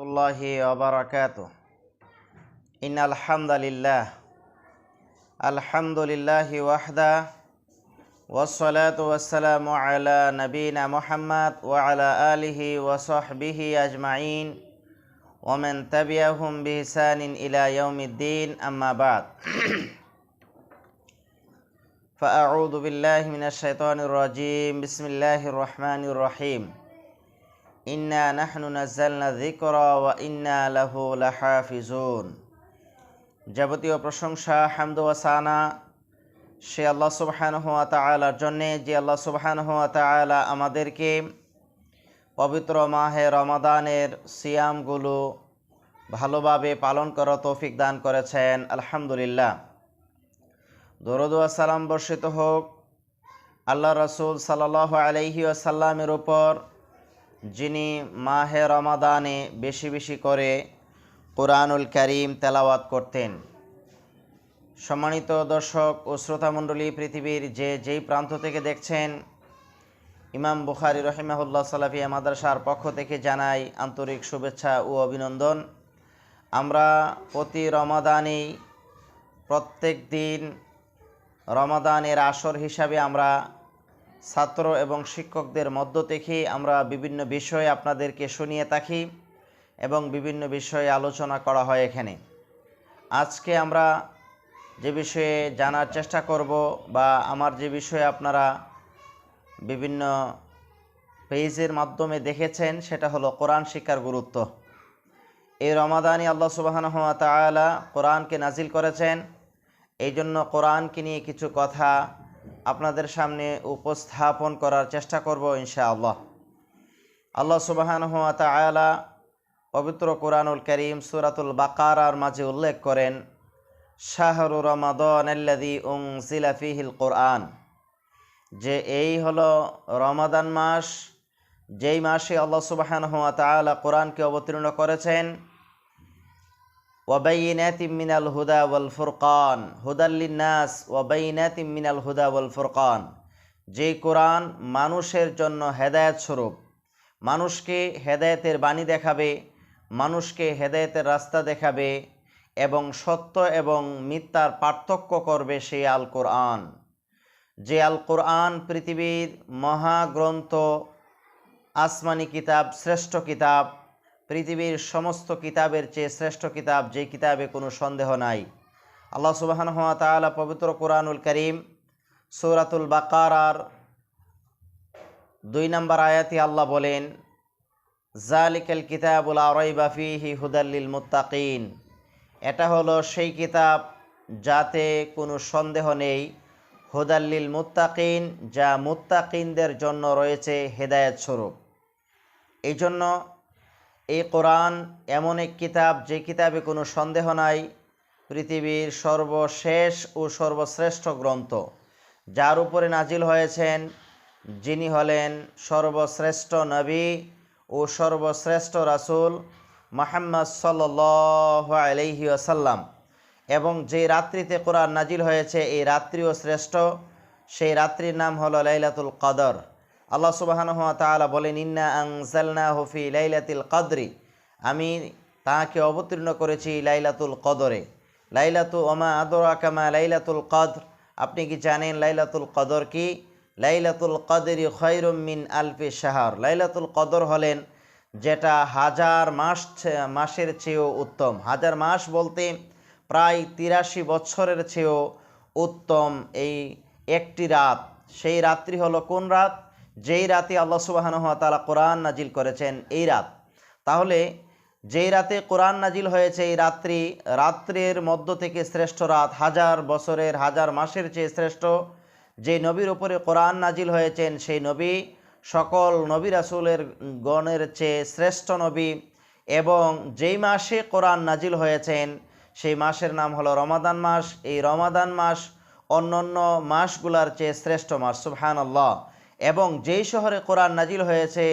الله وبركاته إن الحمد لله الحمد لله وحده والصلاة والسلام على نبينا محمد وعلى آله وصحبه أجمعين ومن تبعهم بإحسان إلى يوم الدين أما بعد فأعوذ بالله من الشيطان الرجيم بسم الله الرحمن الرحيم ইন্না নাহনু নাজ্জালনা যিকরা ওয়া ইন্না লাহু লাহাফিজুন। যাবতীয় প্রশংসা, হামদ ওয়া সানা, সে আল্লাহ সুবহান হুয়া তালার জন্যে, যে আল্লাহ সুবহান হুয়া তালা আমাদেরকে পবিত্র মাহে রমাদানের সিয়ামগুলো ভালোভাবে পালন করার তৌফিক দান করেছেন। আলহামদুলিল্লাহ। দরদুয়া সালাম বর্ষিত হোক। আল্লাহ রসুল সাল্লাহ আলহি আসাল্লামের উপর যিনি মাহে রমাদানে বেশি বেশি করে কোরআনুল করিম তেলাওয়াত করতেন। সম্মানিত দর্শক ও শ্রোতামণ্ডলী পৃথিবীর যে যেই প্রান্ত থেকে দেখছেন, ইমাম বুখারি রহিমাহুল্লাহ সালাফিয়া মাদ্রাসার পক্ষ থেকে জানাই আন্তরিক শুভেচ্ছা ও অভিনন্দন। আমরা প্রতি রমাদানেই প্রত্যেক দিন রমাদানের আসর হিসাবে আমরা ছাত্র এবং শিক্ষকদের মধ্য থেকে আমরা বিভিন্ন বিষয়ে আপনাদেরকে শুনিয়ে থাকি এবং বিভিন্ন বিষয়ে আলোচনা করা হয় এখানে। আজকে আমরা যে বিষয়ে জানার চেষ্টা করব বা আমার যে বিষয়ে আপনারা বিভিন্ন পেজের মাধ্যমে দেখেছেন, সেটা হলো কোরআন শিক্ষার গুরুত্ব। এই রমাদানি আল্লাহ সুবাহানহ তালা কোরআনকে নাজিল করেছেন। এই জন্য কোরআনকে নিয়ে কিছু কথা আপনাদের সামনে উপস্থাপন করার চেষ্টা করব ইনশাআল্লাহ। আল্লাহ সুবাহানহ তালা পবিত্র কোরআনুল করিম সুরাতুল বাকারার মাঝে উল্লেখ করেন, শাহরু রমাদন উং জিলাফিহিল কোরআন যে এই হলো রমাদান মাস। যেই মাসে আল্লাহ সুবাহানহ তালা কোরআনকে অবতীর্ণ করেছেন মিনাল হুদা ওয়াল ফুরকান হুদাল্লিনাস ওয়াবাইনাত মিনাল হুদা ওয়াল ফুরকান যে কোরআন মানুষের জন্য হেদায়েত স্বরূপ, মানুষকে হেদায়েতের বাণী দেখাবে, মানুষকে হেদায়েতের রাস্তা দেখাবে এবং সত্য এবং মিথ্যার পার্থক্য করবে সেই আল কোরআন যে আল কোরআন পৃথিবীর মহাগ্রন্থ, আসমানি কিতাব, শ্রেষ্ঠ কিতাব পৃথিবীর সমস্ত কিতাবের চেয়ে শ্রেষ্ঠ কিতাব যে কিতাবে কোনো সন্দেহ নাই। আল্লাহ সুবাহান হাত তালা পবিত্র কোরআনুল করিম, সৌরাতুল বাকারার দুই নম্বর আয়াতি আল্লাহ বলেন, জালিকাল কিতাবুল আরইবাফিহি হুদাল্লিল মুত্তাকিন। এটা হলো সেই কিতাব যাতে কোনো সন্দেহ নেই হুদাল্লিল মুত্তাকিন যা মুত্তাকিনদের জন্য রয়েছে হেদায়ত স্বরূপ। এই জন্য এই কোরআন এমন এক কিতাব যে কিতাবে কোনো সন্দেহ নাই, পৃথিবীর সর্বশেষ ও সর্বশ্রেষ্ঠ গ্রন্থ, যার উপরে নাজিল হয়েছেন যিনি হলেন সর্বশ্রেষ্ঠ নবী ও সর্বশ্রেষ্ঠ রাসুল মাহাম্মদ সাল্ল আসাল্লাম এবং যে রাত্রিতে কোরআন নাজিল হয়েছে, এই রাত্রিও শ্রেষ্ঠ। সেই রাত্রির নাম হলো লাইলাতুল কদর। আল্লাহ তালা বলেন, ইন্না আংজালনা হফি লাইলাতুল কদরি। আমি তাকে অবতীর্ণ করেছি লাইলাতুল কদরে। লাইলাতু ওমা আদর আকামা লাইলাতুল কদর। আপনি কি জানেন লাইলাতুল কদর কি? লাইলাতুল কদরি খৈরুম মিন আলফি শাহর। লাইলাতুল কদর হলেন যেটা হাজার মাস মাসের চেয়েও উত্তম। হাজার মাস বলতে প্রায় তিরাশি বছরের চেয়েও উত্তম এই একটি রাত। সেই রাত্রি হলো কোন রাত? যেই রাতে আল্লাহ সুবাহানহ তালা কোরআন নাজিল করেছেন, এই রাত। তাহলে যেই রাতে কোরআন নাজিল হয়েছে, এই রাত্রি, রাত্রের মধ্য থেকে শ্রেষ্ঠ রাত, হাজার বছরের, হাজার মাসের চেয়ে শ্রেষ্ঠ, যে নবীর উপরে কোরআন নাজিল হয়েছেন, সেই নবী সকল নবী রাসুলের গণের চেয়ে শ্রেষ্ঠ নবী এবং যেই মাসে কোরআন নাজিল হয়েছেন, সেই মাসের নাম হলো রমাদান মাস। এই রমাদান মাস অন্যান্য মাসগুলার চেয়ে শ্রেষ্ঠ মাস সুবহান আল্লাহ এবং যেই শহরে কোরআন নাজিল হয়েছে,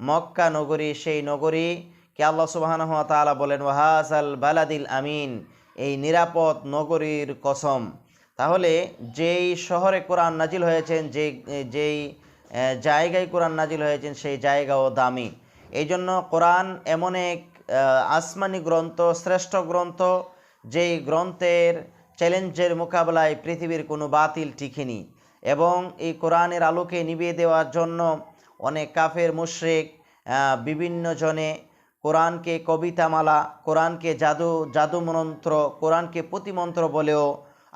মক্কা নগরী, সেই নগরী কে আল্লাহ সুবাহান তালা বলেন ওয়াহাজ আল বালাদিল আমিন এই নিরাপদ নগরীর কসম। তাহলে যেই শহরে কোরআন নাজিল হয়েছেন, যে, যেই জায়গায় কোরআন নাজিল হয়েছেন, সেই জায়গাও দামি। এই জন্য কোরআন এমন এক আসমানি গ্রন্থ, শ্রেষ্ঠ গ্রন্থ, যেই গ্রন্থের চ্যালেঞ্জের মোকাবেলায় পৃথিবীর কোনো বাতিল টিকেনি। এবং এই কোরআনের আলোকে নিভিয়ে দেওয়ার জন্য অনেক কাফের, মুশরিক বিভিন্ন জনে কোরআনকে কবিতামালা, কোরআনকে জাদু জাদু মন্ত্র, কোরআনকে প্রতিমন্ত্র বলেও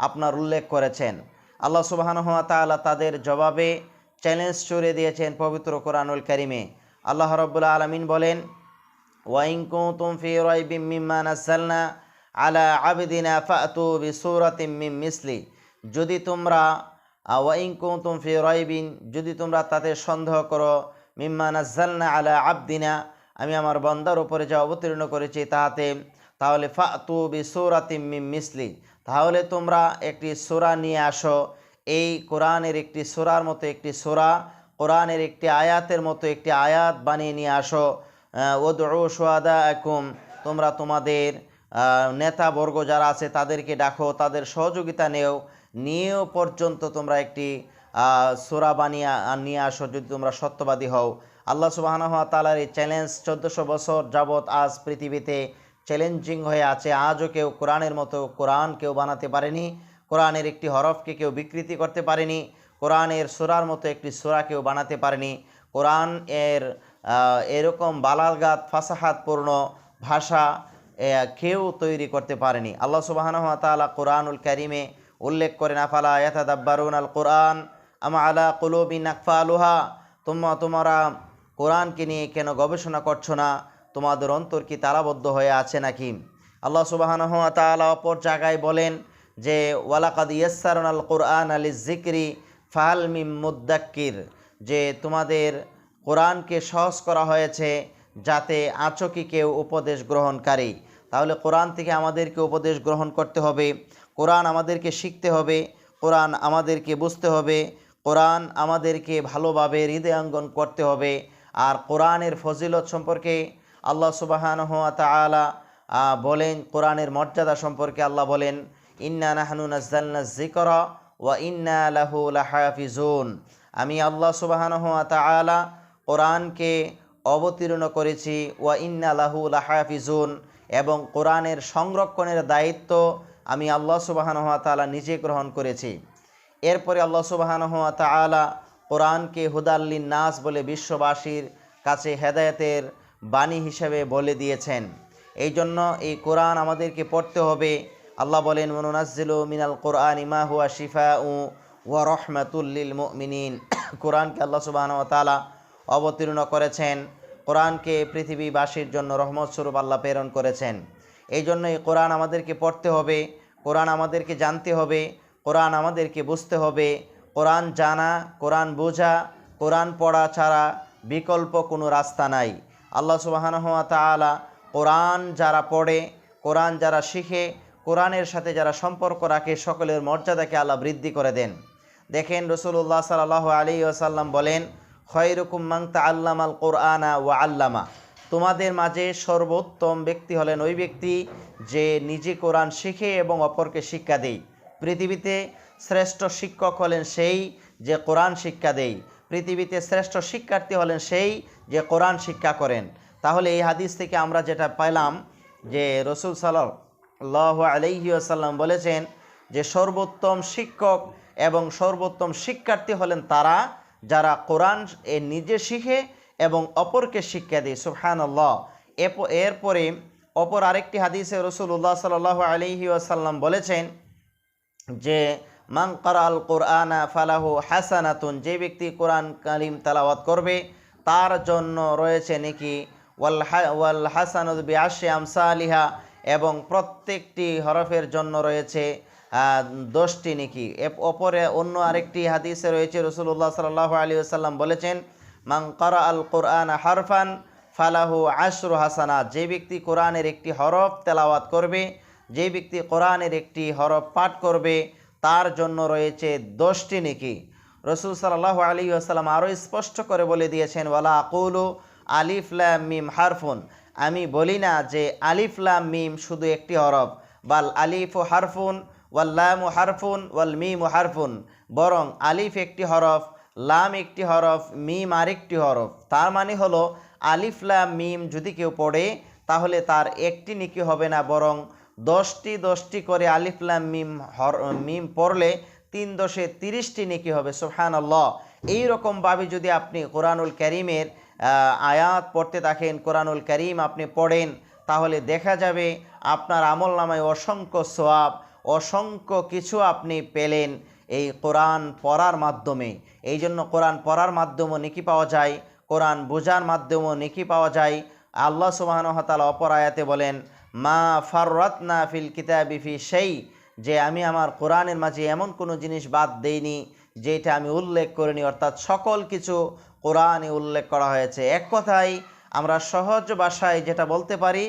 আপনার উল্লেখ করেছেন। আল্লাহ সুবাহানহ তাআলা তাদের জবাবে চ্যালেঞ্জ ছুড়ে দিয়েছেন পবিত্র কোরআনুল কারিমে। আল্লাহ রব্বুল্লা আলমিন বলেন ওয়াইন কুতুম ফি রাইবিম মিম্মা নাযালনা আলা আবদিনা ফাতু বিসূরাতিম মিসলি। যদি তোমরা আ, ওয়াইন কুতুম ফি রাইবিন যদি তোমরা তাতে সন্দেহ করো মিম্মা নাযালনা আলা আবদিনা আমি আমার বন্দার উপরে যা অবতীর্ণ করেছি তাহাতে তাহলে ফাতু বিসূরাতিম মিন মিসলি তাহলে তোমরা একটি সোরা নিয়ে আসো। এই কোরআনের একটি সোরার মতো একটি সোরা কোরআনের একটি আয়াতের মতো একটি আয়াত বানিয়ে নিয়ে আসো। ওদু সোয়াদা একুম তোমরা তোমাদের নেতাবর্গ যারা আছে তাদেরকে ডাকো তাদের সহযোগিতা নেও। নিয়েও পর্যন্ত তোমরা একটি সোরা বানিয়ে নিয়ে আসো যদি তোমরা সত্যবাদী হও। আল্লাহ সুবাহানহ তালার এই চ্যালেঞ্জ চোদ্দোশো বছর যাবৎ আজ পৃথিবীতে চ্যালেঞ্জিং হয়ে আছে। আজও কেউ কোরআনের মতো কোরআন কেউ বানাতে পারেনি। কোরআনের একটি হরফকে কেউ বিকৃতি করতে পারেনি। কোরআনের সোরার মতো একটি সোরা কেউ বানাতে পারেনি। কোরআন এর এরকম বালালগাত ফাসাহাতপূর্ণ ভাষা কেউ তৈরি করতে পারেনি। আল্লাহ সুবাহানহ তাআলা কোরআনুল কারিমে উল্লেখ করেন, আফালা ইয়াতাদাব্বারুন আল কোরআন আমা আলা কুলুবিন আকফালুহা তোমরা তোমরা কোরআনকে নিয়ে কেন গবেষণা করছ না? তোমাদের অন্তর কি তালাবদ্ধ হয়ে আছে নাকি? আল্লাহ সুবাহানহ তাআলা অপর জায়গায় বলেন যে, ওয়ালাকাদ ইয়াসারুন আল কোরআন আলি জিক্রি ফাহাল মিম মুদ্দাক্কির, যে তোমাদের কোরআনকে সহজ করা হয়েছে যাতে আচকি কেউ উপদেশ গ্রহণকারী। তাহলে কোরআন থেকে আমাদেরকে উপদেশ গ্রহণ করতে হবে। কোরআন আমাদেরকে শিখতে হবে, কোরআন আমাদেরকে বুঝতে হবে, কোরআন আমাদেরকে ভালোভাবে হৃদয়াঙ্গন করতে হবে। আর কোরআনের ফজিলত সম্পর্কে আল্লাহ সুবাহানহ তালা বলেন, কোরআনের মর্যাদা সম্পর্কে আল্লাহ বলেন, ইন্না নাহনু নাজ্জালনা যিকরা ওয়া ইন্না লাহু লাহাফিজুন। আমি আল্লাহ সুবাহানহ তালা কোরআনকে অবতীর্ণ করেছি, ওয়া ইন্না লাহু লাহাফিজুন। এবং কোরআনের সংরক্ষণের দায়িত্ব আমি আল্লাহ সুবাহানহ তালা নিজে গ্রহণ করেছি। এরপরে আল্লাহ সুবাহানহ তালা কোরআনকে হুদাল্লিন নাস বলে বিশ্ববাসীর কাছে হেদায়েতের বাণী হিসেবে বলে দিয়েছেন। এই জন্য এই কোরআন আমাদেরকে পড়তে হবে। আল্লাহ বলেন মনুনাজ্জিলু মিনাল কোরআন ইমা হুয়া শিফা উ ওয়া রহমাতুল্লিল মুমিনিন। কোরআনকে আল্লাহ সুবহানাহু ওয়া তাআলা অবতীর্ণ করেছেন। কোরআনকে পৃথিবীবাসীর জন্য রহমত স্বরূপ আল্লাহ প্রেরণ করেছেন। এই জন্য এই কোরআন আমাদেরকে পড়তে হবে, কোরআন আমাদেরকে জানতে হবে, কোরআন আমাদেরকে বুঝতে হবে। কোরআন জানা, কোরআন বোঝা, কোরআন পড়া ছাড়া বিকল্প কোনো রাস্তা নাই। আল্লাহ সুবাহানহ তাআলা কোরআন যারা পড়ে, কোরআন যারা শিখে, কোরআনের সাথে যারা সম্পর্ক রাখে, সকলের মর্যাদাকে আল্লাহ বৃদ্ধি করে দেন। দেখেন রসুল্লাহ সাল্লাহ আলী আসাল্লাম বলেন খয়রুকুম মাংতা আল্লাম আল কোরআনা ওয়া আল্লামা। তোমাদের মাঝে সর্বোত্তম ব্যক্তি হলেন ওই ব্যক্তি যে নিজে কোরআন শিখে এবং অপরকে শিক্ষা দেয়। পৃথিবীতে শ্রেষ্ঠ শিক্ষক হলেন সেই যে কোরআন শিক্ষা দেয়। পৃথিবীতে শ্রেষ্ঠ শিক্ষার্থী হলেন সেই যে কোরআন শিক্ষা করেন। তাহলে এই হাদিস থেকে আমরা যেটা পাইলাম যে রসুল সাল্লাহ আলহি আসাল্লাম বলেছেন যে সর্বোত্তম শিক্ষক এবং সর্বোত্তম শিক্ষার্থী হলেন তারা যারা কোরআন এ নিজে শিখে এবং অপরকে শিক্ষা দেয় সুফহান আল্লাহ এরপরে অপর আরেকটি হাদিসে রসুল্লাহ সাল আলহি আসাল্লাম বলেছেন যে মাং আল কোরআনা ফালাহু হাসানাতুন যে ব্যক্তি কোরআন কালিম তালাওয়াত করবে, তার জন্য রয়েছে নাকি, ওয়াল হা- ওয়াল হাসানুদ বিআশি আমসা আলিহা এবং প্রত্যেকটি হরফের জন্য রয়েছে দশটি নাকি। অপরে অন্য আরেকটি হাদিসে রয়েছে রসুল্লাহ সাল্লাহ আলী আসাল্লাম বলেছেন মাং করা আল কোরআন হারফান, ফালাহু আশরু হাসানা। যে ব্যক্তি কোরআনের একটি হরফ তেলাওয়াত করবে, যে ব্যক্তি কোরআনের একটি হরফ পাঠ করবে, তার জন্য রয়েছে দশটি নেকি। রসুল সাল্লাহ আলী আসাল্লাম আরও স্পষ্ট করে বলে দিয়েছেন, ওয়ালা আকুলু আলিফলাম মিম হারফুন। আমি বলি না যে আলিফলাম মিম শুধু একটি হরফ, বাল আলিফ হারফুন ওয়াল্লামু হারফুন, ওয়াল মিম হারফুন, বরং আলিফ একটি হরফ লাম একটি হরফ, মিম আরেকটি হরফ। তার মানে হলো, আলিফ, লাম, মিম যদি কেউ পড়ে, তাহলে তার একটি নিকি হবে না, বরং দশটি দশটি করে আলিফলাম মিম হর, মিম পড়লে তিন দশে তিরিশটি নেকি হবে সোহান আল্লাহ এইরকমভাবে যদি আপনি কোরআনুল করিমের আয়াত পড়তে থাকেন, কোরআনুল করিম আপনি পড়েন, তাহলে দেখা যাবে আপনার আমল নামায় অসংখ্য সোয়াব অসংখ্য কিছু আপনি পেলেন। এই কোরআন পড়ার মাধ্যমে। এই জন্য কোরআন পড়ার মাধ্যমে নেকি পাওয়া যায়, কোরআন বোঝার মাধ্যমেও নেকি পাওয়া যায়। আল্লাহ সুবাহনহতাল অপর আয়াতে বলেন, মা ফাররাতনা ফিল কিতাবি ফি সেই যে আমি আমার কোরআনের মাঝে এমন কোনো জিনিস বাদ দেইনি, যেটা আমি উল্লেখ করিনি। অর্থাৎ সকল কিছু কোরআনে উল্লেখ করা হয়েছে। এক কথায়, আমরা সহজ ভাষায় যেটা বলতে পারি,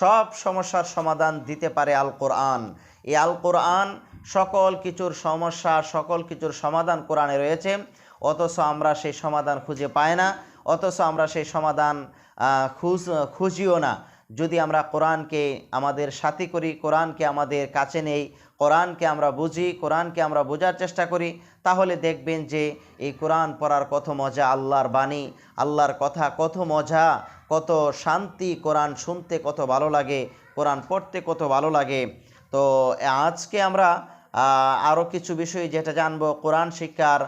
সব সমস্যার সমাধান দিতে পারে আল কোরআন এই আল কোরআন সকল কিছুর সমস্যা, সকল কিছুর সমাধান কোরআনে রয়েছে। অথচ আমরা সেই সমাধান খুঁজে পাই না, অথচ আমরা সেই সমাধান খুঁজ, খুঁজিও না। যদি আমরা কোরআনকে আমাদের সাথী করি, কোরআনকে আমাদের কাছে নেই, কোরআনকে আমরা বুঝি, কোরআনকে আমরা বোঝার চেষ্টা করি, তাহলে দেখবেন যে এই কোরআন পড়ার কত মজা, আল্লাহর বাণী, আল্লাহর কথা কত মজা, কত শান্তি কোরআন শুনতে কত ভালো লাগে, কোরআন পড়তে কত ভালো লাগে। তো আজকে আমরা আরও কিছু বিষয় যেটা জানব কোরআন শিক্ষার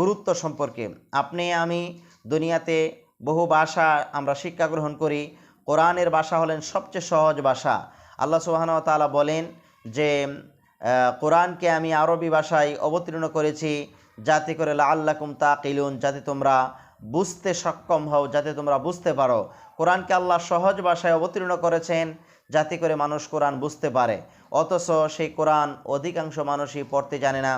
গুরুত্ব সম্পর্কে। আপনি, আমি দুনিয়াতে বহু ভাষা আমরা শিক্ষা গ্রহণ করি। কোরআনের ভাষা হলেন সবচেয়ে সহজ ভাষা। আল্লাহ সুবাহন তাআলা বলেন যে কোরআনকে আমি আরবি ভাষায় অবতীর্ণ করেছি। যাতে করে আল্লাকুম তা কিলুন যাতে তোমরা বুঝতে সক্ষম হও, যাতে তোমরা বুঝতে পারো। কোরআনকে আল্লাহ সহজ ভাষায় অবতীর্ণ করেছেন। যাতে করে মানুষ কোরআন বুঝতে পারে। অথচ সেই কোরআন অধিকাংশ মানুষই পড়তে জানে না।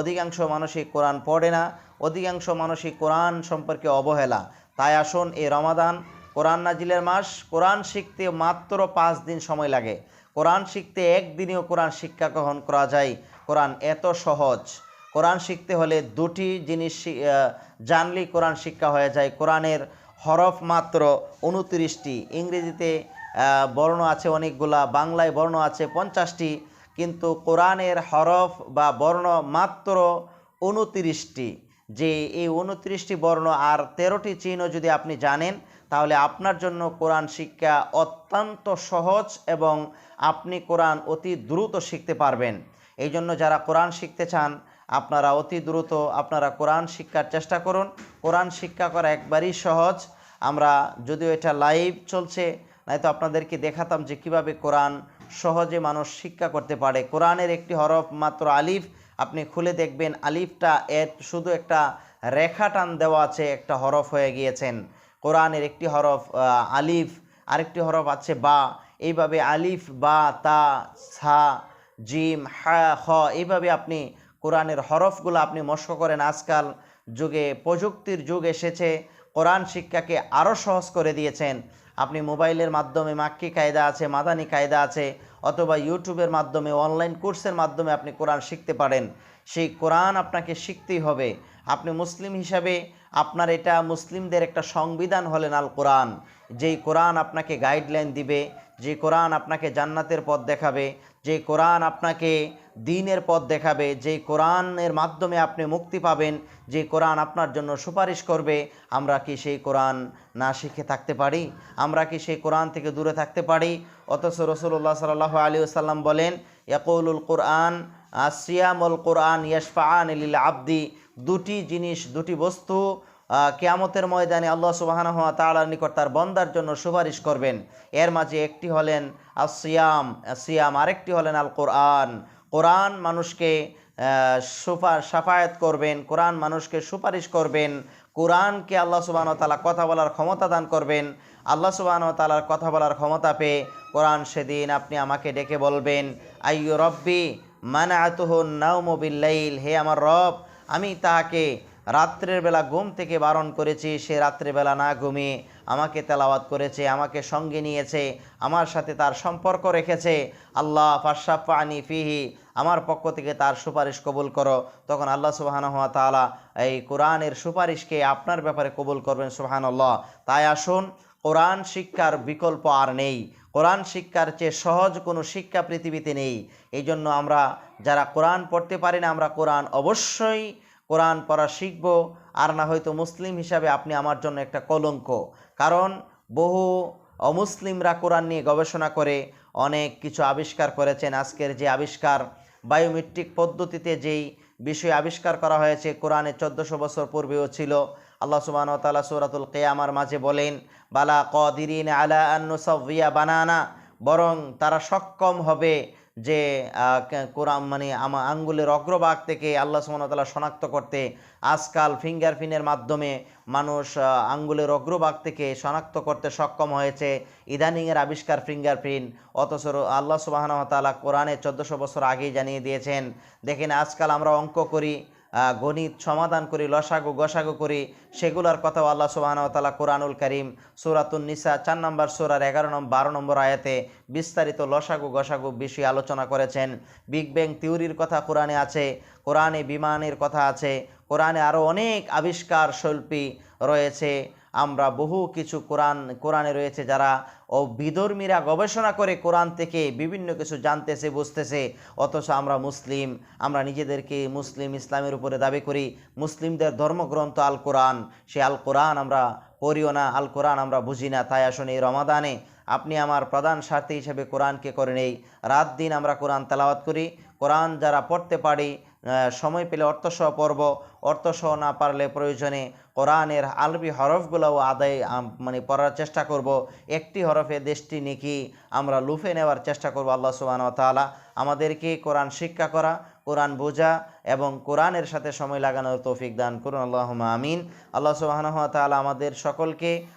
অধিকাংশ মানুষই কোরআন পড়ে না। অধিকাংশ মানুষই কোরআন সম্পর্কে অবহেলা। তাই আসুন এই রমাদান, কোরআন নাজিলের মাস, কোরআন শিখতে মাত্র পাঁচ দিন সময় লাগে। কোরআন শিখতে একদিনেও কোরআন শিক্ষা গ্রহণ করা যায়। কোরআন এত সহজ। কোরআন শিখতে হলে দুটি জিনিস জানলেই কোরআন শিক্ষা হয়ে যায়। কোরআনের হরফ মাত্র উনত্রিশটি। ইংরেজিতে বর্ণ আছে অনেকগুলা, বাংলায় বর্ণ আছে পঞ্চাশটি, কিন্তু কোরআনের হরফ বা বর্ণ মাত্র উনত্রিশটি। যে এই উনত্রিশটি বর্ণ আর তেরোটি চিহ্ন যদি আপনি জানেন, তাহলে আপনার জন্য কোরআন শিক্ষা অত্যন্ত সহজ এবং আপনি কোরআন অতি দ্রুত শিখতে পারবেন। এই জন্য যারা কোরআন শিখতে চান, আপনারা অতি দ্রুত আপনারা কোরআন শিক্ষার চেষ্টা করুন। কোরআন শিক্ষা করা একবারই সহজ। আমরা যদিও এটা লাইভ চলছে নয়তো আপনাদেরকে দেখাতাম যে কীভাবে কোরআন সহজে মানুষ শিক্ষা করতে পারে। কোরআনের একটি হরফ মাত্র আলিফ, আপনি খুলে দেখবেন আলিফটা এর শুধু একটা রেখা টান দেওয়া আছে, একটা হরফ হয়ে গিয়েছেন। কোরআনের একটি হরফ আলিফ, আরেকটি হরফ আছে বা। এইভাবে আলিফ, বা, তা সা জিম, হা হ এইভাবে আপনি কোরআনের হরফগুলো আপনি মস্ক করেন। আজকাল যুগে, প্রযুক্তির যুগ এসেছে, কোরআন শিক্ষাকে আরও সহজ করে দিয়েছেন। আপনি মোবাইলের মাধ্যমে মাক্কি কায়দা আছে, মাদানি কায়দা আছে, অথবা ইউটিউবের মাধ্যমে, অনলাইন কোর্সের মাধ্যমে আপনি কোরআন শিখতে পারেন। সেই কোরআন আপনাকে শিখতেই হবে। আপনি মুসলিম হিসাবে আপনার এটা মুসলিমদের একটা সংবিধান হলেন আল কোরআন। যেই কোরআন আপনাকে গাইডলাইন দিবে যে কোরআন আপনাকে জান্নাতের পথ দেখাবে যে কোরআন আপনাকে দিনের পথ দেখাবে যে কোরআনের মাধ্যমে আপনি মুক্তি পাবেন যে কোরআন আপনার জন্য সুপারিশ করবে, আমরা কি সেই কোরআন না শিখে থাকতে পারি? আমরা কি সেই কোরআন থেকে দূরে থাকতে পারি? অথচ রসুল্লাহ সাল্লাহ আলী সাল্লাম বলেন, ইয়াকুলুল কোরআন আসিয়ামুল কোরআন ইয়াসফাআন লিল আব্দি। দুটি জিনিস, দুটি বস্তু কেয়ামতের ময়দানে আল্লাহ সুবাহান হওয়া তালার নিকট তার বন্দার জন্য সুপারিশ করবেন। এর মাঝে একটি হলেন আসিয়াম সিয়াম আরেকটি হলেন আল কোরআন কোরআন মানুষকে সুপার সুপা সাফায়াত করবেন, কোরআন মানুষকে সুপারিশ করবেন, কোরআনকে আল্লাহ সুবাহন তালা কথা বলার ক্ষমতা দান করবেন, আল্লাহ সুবাহন তালার কথা বলার ক্ষমতা পেয়ে কোরআন সেদিন আপনি আমাকে ডেকে বলবেন, আইয়ু রব্বি মানা আতুহ নাউমবিল্লাইল হে আমার রব, আমি তাহাকে রাত্রের বেলা ঘুম থেকে বারণ করেছি, সে রাত্রেবেলা না ঘুমিয়ে আমাকে তেলাওয়াত করেছে, আমাকে সঙ্গে নিয়েছে, আমার সাথে তার সম্পর্ক রেখেছে, আল্লাহ ফাশাফা আনি ফিহি আমার পক্ষ থেকে তার সুপারিশ কবুল করো। তখন আল্লাহ সুবাহান হাত তালা এই কোরআনের সুপারিশকে আপনার ব্যাপারে কবুল করবেন সুবাহান আল্লাহ তাই আসুন, কোরআন শিক্ষার বিকল্প আর নেই। কোরআন শিক্ষার চেয়ে সহজ কোনো শিক্ষা পৃথিবীতে নেই। এই জন্য আমরা যারা কোরআন পড়তে পারি না, আমরা কোরআন অবশ্যই কোরআন পড়া শিখব। আর না হয়তো মুসলিম হিসাবে আপনি আমার জন্য একটা কলঙ্ক। কারণ বহু অমুসলিমরা কোরআন নিয়ে গবেষণা করে, অনেক কিছু আবিষ্কার করেছেন। আজকের যে আবিষ্কার বায়োমেট্রিক পদ্ধতিতে যেই বিষয় আবিষ্কার করা হয়েছে, কোরআনে চোদ্দোশো বছর পূর্বেও ছিল। আল্লাহ সুবাহ তালা সৌরাতুল কেয়ামার মাঝে বলেন, বালা কদিরিন আলা আন্নুসাভিয়া বানানা বরং তারা সক্ষম হবে যে কোরআন মানে আমার আঙ্গুলের অগ্রভাগ থেকে আল্লাহ সুমনতলা শনাক্ত করতে আজকাল ফিঙ্গারপ্রিন্টের মাধ্যমে মানুষ আঙ্গুলের অগ্রভাগ থেকে শনাক্ত করতে সক্ষম হয়েছে। ইদানিংয়ের আবিষ্কার ফিঙ্গারপ্রিন্ট, অথচ আল্লাহ সুবাহনতালা কোরআনে চোদ্দোশো বছর আগেই জানিয়ে দিয়েছেন, দেখেন আজকাল আমরা অঙ্ক করি গণিত সমাধান করি, লসাগু, গসাগু করি, সেগুলোর কথাও আল্লাহ সুবাহতালা কোরআনুল করিম, সুরাতুন নিসা, চার নম্বর সুরার এগারো নম্বর বারো নম্বর আয়াতে বিস্তারিত লসাগু, গসাগু বিষয়ে আলোচনা করেছেন। বিগ ব্যাং থিওরির কথা কোরআনে আছে, কোরআনে বিমানের কথা আছে, কোরআনে আরও অনেক আবিষ্কার শৈল্পী রয়েছে। আমরা বহু কিছু কোরআন, কোরআনে রয়েছে যারা ও বিধর্মীরা গবেষণা করে কোরআন থেকে বিভিন্ন কিছু জানতেছে, বুঝতেছে। অথচ আমরা মুসলিম, আমরা নিজেদেরকে মুসলিম ইসলামের উপরে দাবি করি। মুসলিমদের ধর্মগ্রন্থ আল কোরআন সে আল কোরআন আমরা পড়িও না আল কোরআন আমরা বুঝি না। তাই আসুন এই রমাদানে আপনি আমার প্রধান স্বার্থী হিসেবে কোরআনকে করে নেই। রাত দিন আমরা কোরআন তেলাওয়াত করি। কোরআন যারা পড়তে পারি সময় পেলে অর্থসহ পড়ব। অর্থসহ না পারলে প্রয়োজনে কোরআনের আলবি হরফগুলোও আদায় মানে পড়ার চেষ্টা করব। একটি হরফে দেশটি নেকি আমরা লুফে নেওয়ার চেষ্টা করব আল্লাহ সুবাহ তালা আমাদেরকে কোরআন শিক্ষা করা, কোরআন বোঝা এবং কোরআনের সাথে সময় লাগানোর তৌফিক দান করুন। আল্লাহ আমিন। আল্লাহ সুবাহ তালা আমাদের সকলকে